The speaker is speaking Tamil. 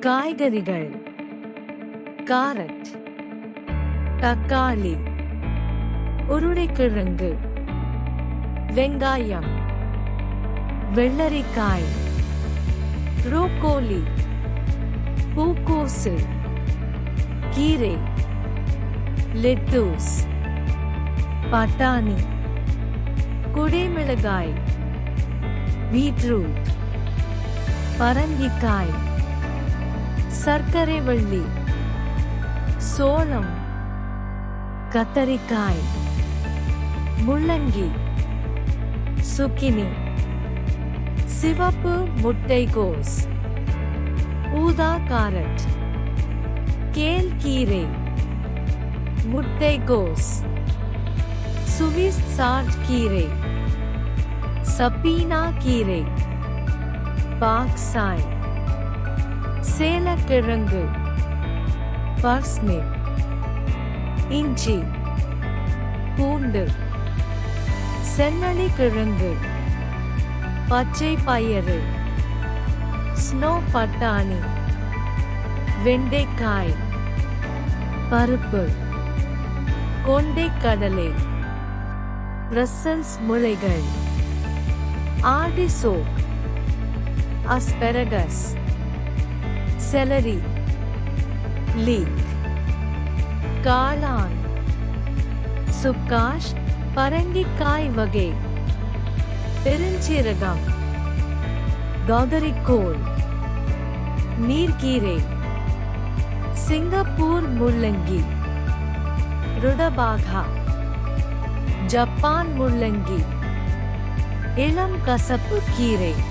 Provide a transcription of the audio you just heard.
காய்கறிகள். காரட். தக்காளி. உருளைக்கிழங்கு. வெங்காயம். வெள்ளரிக்காய். ப்ரோக்கோலி. பூக்கோசு கீரை. லெட்டூஸ். பட்டாணி. குடைமிளகாய். பீட்ரூட். பரங்கிக்காய். சர்க்கரை வள்ளி சோளம் கத்தரிக்காய் முள்ளங்கி சுக்கினி சிவப்பு முட்டைகோஸ் ஊதா காரட் கேல் கீரை முட்டைகோஸ் சுவிஸ் சாட் கீரை சப்பீனா கீரை பாக்சாய் சேலக்கிழங்கு. பர்ஸ்னிப் இஞ்சி. பூண்டு. சென்னலி கிழங்கு பச்சை பயறு. ஸ்னோ பட்டாணி. வெண்டைக்காய். பருப்பு. கொண்டைக்கடலை. Brussels முளைகள். Artichoke asparagus. Salary league காளான் சுக்காஷ் பரங்கிக்காய் வகை பெருஞ்சீரகம் கௌதரிக்கோள் நீர்க்கீரை சிங்கப்பூர் முள்ளங்கி ருடபாகா ஜப்பான் முள்ளங்கி இளம் கசப்பு கீரை